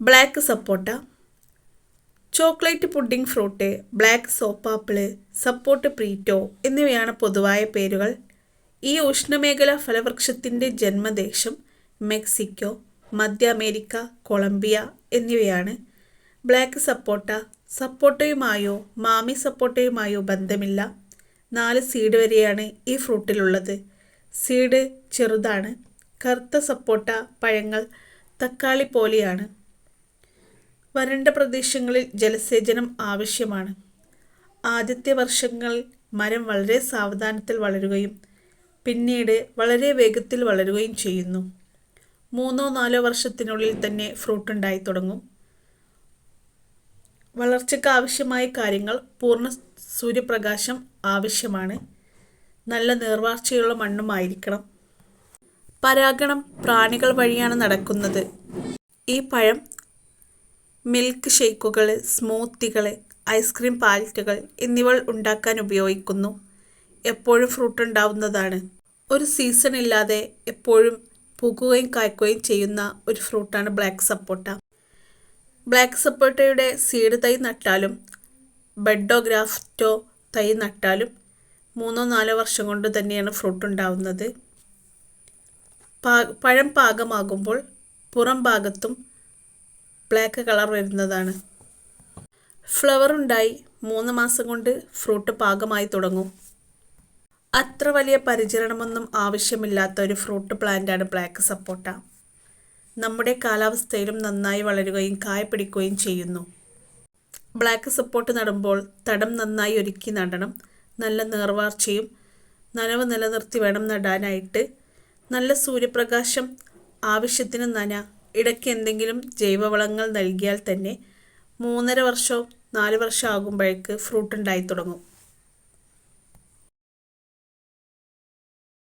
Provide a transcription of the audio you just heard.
Black sapote chocolate pudding fruit black soap apple sapote prieto എന്നിവയാണ് പൊതുവായ പേരുകൾ. ഈ ഉഷ്ണമേഖലാ ഫലവൃക്ഷത്തിന്റെ ജന്മദേശം മെക്സിക്കോ മധ്യ അമേരിക്ക കൊളംബിയ എന്നിവയാണ്. ബ്ലാക്ക് സപ്പോട്ട സപ്പോട്ടയുമായോ മാമി സപ്പോട്ടയുമായോ ബന്ധമില്ല. നാല് സീഡ് വരെയാണ് ഈ ഫ്രൂട്ടിലുള്ളത്. സീഡ് ചെറുതാണ്. കറുത്ത സപ്പോട്ട പഴങ്ങൾ തക്കാളി പോലെയാണ്. വരണ്ട പ്രദേശങ്ങളിൽ ജലസേചനം ആവശ്യമാണ്. ആദ്യത്തെ വർഷങ്ങൾ മരം വളരെ സാവധാനത്തിൽ വളരുകയും പിന്നീട് വളരെ വേഗത്തിൽ വളരുകയും ചെയ്യുന്നു. മൂന്നോ നാലോ വർഷത്തിനുള്ളിൽ തന്നെ ഫ്രൂട്ട് ഉണ്ടായി തുടങ്ങും. വളർച്ചയ്ക്ക് ആവശ്യമായ കാര്യങ്ങൾ പൂർണ സൂര്യപ്രകാശം ആവശ്യമാണ്. നല്ല നീർവാർച്ചയുള്ള മണ്ണുമായിരിക്കണം പരാഗണം പ്രാണികൾ വഴിയാണ് നടക്കുന്നത്. ഈ പഴം മിൽക്ക് ഷേക്കുകൾ സ്മൂത്തികൾ ഐസ്ക്രീം പാലറ്റുകൾ എന്നിവ ഉണ്ടാക്കാൻ ഉപയോഗിക്കുന്നു. എപ്പോഴും ഫ്രൂട്ട് ഉണ്ടാവുന്നതാണ്. ഒരു സീസൺ ഇല്ലാതെ എപ്പോഴും പൂക്കുകയും കായ്ക്കുകയും ചെയ്യുന്ന ഒരു ഫ്രൂട്ടാണ് ബ്ലാക്ക് സപ്പോട്ട. ബ്ലാക്ക് സപ്പോട്ടയുടെ സീഡ് തൈ നട്ടാലും ബെഡോ ഗ്രാഫ്റ്റോ തൈ നട്ടാലും മൂന്നോ നാലോ വർഷം കൊണ്ട് തന്നെയാണ് ഫ്രൂട്ട് ഉണ്ടാവുന്നത്. പഴം പാകമാകുമ്പോൾ പുറം ഭാഗത്തും ബ്ലാക്ക് കളർ വരുന്നതാണ്. ഫ്ലവർ ഉണ്ടായി മൂന്ന് മാസം കൊണ്ട് ഫ്രൂട്ട് പാകമായി തുടങ്ങും. അത്ര വലിയ പരിചരണമൊന്നും ആവശ്യമില്ലാത്ത ഒരു ഫ്രൂട്ട് പ്ലാന്റാണ് ബ്ലാക്ക് സപ്പോട്ട. നമ്മുടെ കാലാവസ്ഥയിലും നന്നായി വളരുകയും കായ പിടിക്കുകയും ചെയ്യുന്നു. ബ്ലാക്ക് സപ്പോട്ട് നടുമ്പോൾ തടം നന്നായി ഒരുക്കി നടണം. നല്ല നേർവാർച്ചയും നനവ് നിലനിർത്തി വേണം നടാനായിട്ട്. നല്ല സൂര്യപ്രകാശം ആവശ്യത്തിന് നന ഇടയ്ക്ക് എന്തെങ്കിലും ജൈവവളങ്ങൾ നൽകിയാൽ തന്നെ മൂന്നര വർഷവും നാല് വർഷം ആകുമ്പോഴേക്ക് ഫ്രൂട്ട് ഉണ്ടായി തുടങ്ങും.